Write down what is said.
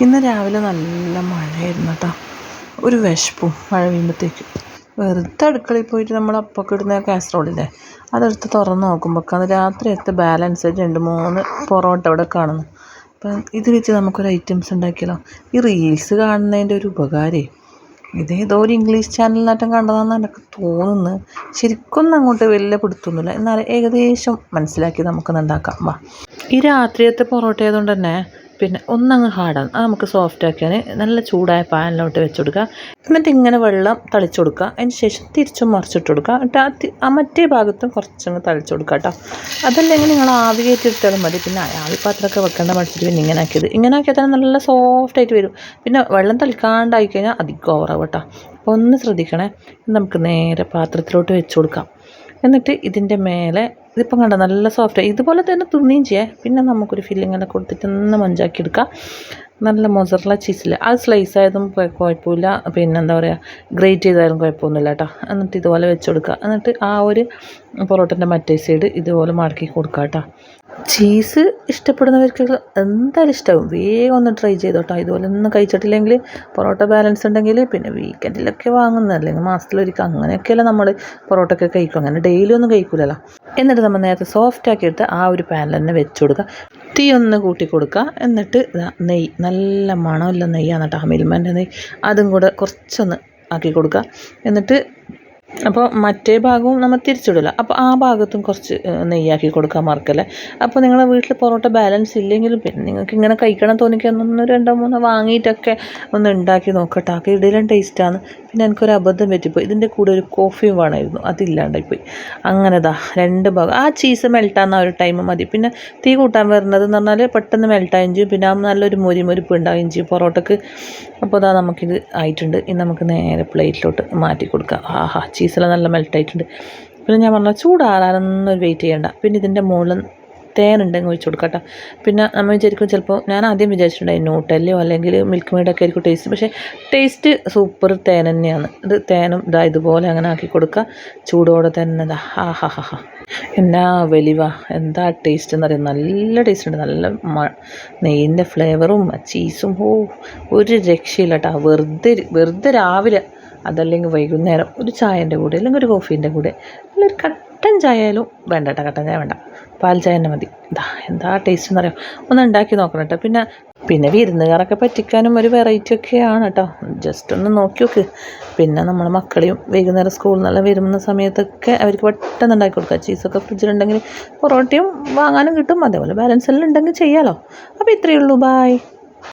ഇന്ന് രാവിലെ നല്ല മഴയായിരുന്നു കേട്ടോ ഒരു വിശപ്പും മഴ വീഴുമ്പോഴത്തേക്ക് വെറുതെ അടുക്കളയിൽ പോയിട്ട് നമ്മൾ അപ്പൊക്കെ ഇടുന്ന കാസറോളില്ലേ അതെടുത്ത് തുറന്ന് നോക്കുമ്പോൾ അത് രാത്രി എടുത്ത് ബാലൻസ് രണ്ട് മൂന്ന് പൊറോട്ട അവിടെ കാണുന്നു. അപ്പം ഇത് വെച്ച് നമുക്കൊരു ഐറ്റംസ് ഉണ്ടാക്കിയല്ലോ ഈ റീൽസ് കാണുന്നതിന്റെ ഒരു ഉപകാരേ. ഇതേതോ ഒരു ഇംഗ്ലീഷ് ചാനലിനാറ്റം കണ്ടതാണെന്ന് എനിക്ക് തോന്നുന്നു. ശരിക്കൊന്നും അങ്ങോട്ട് വലിയ പിടുത്തൊന്നുമില്ല. എന്നാൽ ഏകദേശം മനസ്സിലാക്കി നമുക്കൊന്ന് ഉണ്ടാക്കാം. വാ. ഈ രാത്രിയത്തെ പൊറോട്ട ആയതുകൊണ്ട് തന്നെ പിന്നെ ഒന്നങ്ങ് ഹാർഡാണ്. അത് നമുക്ക് സോഫ്റ്റ് ആക്കിയാൽ നല്ല ചൂടായ പാനിലോട്ട് വെച്ച് കൊടുക്കുക എന്നിട്ട് ഇങ്ങനെ വെള്ളം തളിച്ചു കൊടുക്കുക അതിന് ശേഷം തിരിച്ചും മറിച്ചിട്ട് കൊടുക്കുക എന്നിട്ട് ആ മറ്റേ ഭാഗത്തും കുറച്ചങ്ങ് തളിച്ചു കൊടുക്കുക കേട്ടോ. അതല്ലെങ്കിൽ നിങ്ങൾ ആവി കയറ്റിയിട്ടാലും മതി. പിന്നെ ആവി പാത്രമൊക്കെ വെക്കേണ്ട മടിച്ചിട്ട് പിന്നെ ഇങ്ങനെ ആക്കിയത്. ഇങ്ങനെ ആക്കിയാൽ തന്നെ നല്ല സോഫ്റ്റ് ആയിട്ട് വരും. പിന്നെ വെള്ളം തളിക്കാണ്ടായി കഴിഞ്ഞാൽ അധികം ഓവറാവും കേട്ടോ. അപ്പോൾ ഒന്ന് ശ്രദ്ധിക്കണേ. നമുക്ക് നേരെ പാത്രത്തിലോട്ട് വെച്ച് കൊടുക്കാം എന്നിട്ട് ഇതിന്റെ മേലെ ഇതിപ്പം കണ്ട നല്ല സോഫ്റ്റ് ഇതുപോലെ തന്നെ തുന്നിയും ചെയ്യാം. പിന്നെ നമുക്കൊരു തന്നെ കൊടുത്തിട്ട് ഒന്ന് മഞ്ചാക്കി എടുക്കാം. നല്ല മൊസറല ചീസിൽ അത് സ്ലൈസ് ആയതും കുഴ- കുഴപ്പമില്ല. പിന്നെ എന്താ പറയുക ഗ്രേറ്റ് ചെയ്താലും കുഴപ്പമൊന്നുമില്ല കേട്ടോ. എന്നിട്ട് ഇതുപോലെ വെച്ച് കൊടുക്കുക. എന്നിട്ട് ആ ഒരു പൊറോട്ടന്റെ മറ്റേ സൈഡ് ഇതുപോലെ മടക്കി കൊടുക്കുക കേട്ടോ. ചീസ് ഇഷ്ടപ്പെടുന്നവർക്ക് എന്തായാലും ഇഷ്ടമാവും വേഗം ഒന്ന് ട്രൈ ചെയ്തോട്ടോ ഇതുപോലെ ഒന്ന് കഴിച്ചിട്ടില്ലെങ്കിൽ പൊറോട്ട ബാലൻസ് ഉണ്ടെങ്കിൽ പിന്നെ വീക്കെൻഡിലൊക്കെ വാങ്ങുന്നതല്ലെങ്കിൽ മാസത്തിലൊരിക്കൽ അങ്ങനെയൊക്കെയല്ല നമ്മൾ പൊറോട്ടൊക്കെ കഴിക്കും. അങ്ങനെ ഡെയിലി ഒന്നും കഴിക്കില്ലല്ലോ എന്നിട്ട് നമ്മൾ നേരത്തെ സോഫ്റ്റ് എടുത്ത് ആ ഒരു പാനിൽ തന്നെ വെച്ച് കൊടുക്കുക. തീ ഒന്ന് കൂട്ടി കൊടുക്കുക. എന്നിട്ട് നെയ്യ് നല്ല മണമുള്ള നെയ്യാണ് കേട്ടോ മിൽമന്റെ നെയ്യ്. അതും കൂടെ കുറച്ചൊന്ന് ആക്കി കൊടുക്കുക. എന്നിട്ട് അപ്പോൾ മറ്റേ ഭാഗവും നമ്മൾ തിരിച്ചിടില്ല അപ്പോൾ ആ ഭാഗത്തും കുറച്ച് നെയ്യാക്കി കൊടുക്കാൻ മറക്കല്ലേ? അപ്പോൾ നിങ്ങളുടെ വീട്ടിൽ പൊറോട്ട ബാലൻസ് ഇല്ലെങ്കിലും പിന്നെ നിങ്ങൾക്ക് ഇങ്ങനെ കഴിക്കണം തോന്നിക്കാൻ രണ്ടോ മൂന്നോ വാങ്ങിയിട്ടൊക്കെ ഒന്ന് ഉണ്ടാക്കി നോക്കട്ടെ. ആ ഇടയിലും ടേസ്റ്റാണ് പിന്നെ എനിക്കൊരു അബദ്ധം പറ്റിപ്പോയി. ഇതിന്റെ കൂടെ ഒരു കോഫിയും വേണമായിരുന്നു. അതില്ലാണ്ടായിപ്പോയി അങ്ങനെ ദാ രണ്ട് ഭാഗം. ആ ചീസ് മെൽട്ടാകുന്ന ഒരു ടൈം മതി. പിന്നെ തീ കൂട്ടാൻ വരുന്നത് എന്ന് പറഞ്ഞാൽ പെട്ടെന്ന് മെൽട്ടായും ചെയ്യും. പിന്നെ നല്ലൊരു മൊരി മൊരിപ്പ് ഉണ്ടാവുകയും ചെയ്യും പൊറോട്ടക്ക്. അപ്പോൾ അതാ നമുക്കിത് ആയിട്ടുണ്ട്. ഇനി നമുക്ക് നേരെ പ്ലേറ്റിലോട്ട് മാറ്റി കൊടുക്കാം. ആഹാ ചീസെല്ലാം നല്ല മെൽട്ടായിട്ടുണ്ട് പിന്നെ ഞാൻ പറഞ്ഞ ചൂടാറാനൊന്നും വെയിറ്റ് ചെയ്യണ്ട. പിന്നെ ഇതിന്റെ മുകളിൽ തേനുണ്ടെങ്കിൽ ഒഴിച്ച് കൊടുക്കാം കേട്ടോ. പിന്നെ നമ്മൾ വിചാരിക്കും ചിലപ്പോൾ ഞാൻ ആദ്യം വിചാരിച്ചിട്ടുണ്ടായി നൂട്ടല്ലയോ അല്ലെങ്കിൽ മിൽക്ക് മെയ്ഡൊക്കെ ആയിരിക്കും ടേസ്റ്റ് പക്ഷേ ടേസ്റ്റ് സൂപ്പർ തേൻ തന്നെയാണ്. ഇത് തേനും ഇതാ ഇതുപോലെ അങ്ങനെ ആക്കി കൊടുക്കുക. ചൂടോടെ തന്നെ ഇതാ. ഹാ ഹാ ഹാ ഹാ. എന്നാ വലിവ എന്താ ടേസ്റ്റ് എന്ന് പറയുന്നത് നല്ല ടേസ്റ്റ് ഉണ്ട്. നല്ല മ നെയ്യിന്റെ ഫ്ലേവറും ചീസും ഓ ഒരു രക്ഷയില്ല കേട്ടോ. വെറുതെ വെറുതെ രാവിലെ അതല്ലെങ്കിൽ വൈകുന്നേരം ഒരു ചായന്റെ കൂടെ അല്ലെങ്കിൽ ഒരു കോഫീന്റെ കൂടെ. അല്ലെങ്കിൽ ഒരു കട്ടൻ ചായ ആയാലും വേണ്ട കേട്ടോ കട്ടൻ ചായ വേണ്ട. പാൽ ചായ തന്നെ മതി. ഇതാ എന്താ ടേസ്റ്റ് എന്നറിയാം ഒന്ന് ഉണ്ടാക്കി നോക്കണം കേട്ടോ. പിന്നെ പിന്നെ വിരുന്നുകാരൊക്കെ പറ്റിക്കാനും ഒരു വെറൈറ്റി ഒക്കെയാണ് കേട്ടോ. ജസ്റ്റ് ഒന്ന് നോക്കി നോക്ക്. പിന്നെ നമ്മളെ മക്കളെയും വൈകുന്നേരം സ്കൂളിൽ നിന്നെല്ലാം വരുന്ന സമയത്തൊക്കെ അവർക്ക് പെട്ടെന്ന് ഉണ്ടാക്കി കൊടുക്കുക. ചീസൊക്കെ ഫ്രിഡ്ജിലുണ്ടെങ്കിൽ പൊറോട്ടയും വാങ്ങാനും കിട്ടും. അതേപോലെ ബാലൻസ് എല്ലാം ഉണ്ടെങ്കിൽ ചെയ്യാമല്ലോ അപ്പോൾ ഇത്രയേ ഉള്ളൂ. ബായ്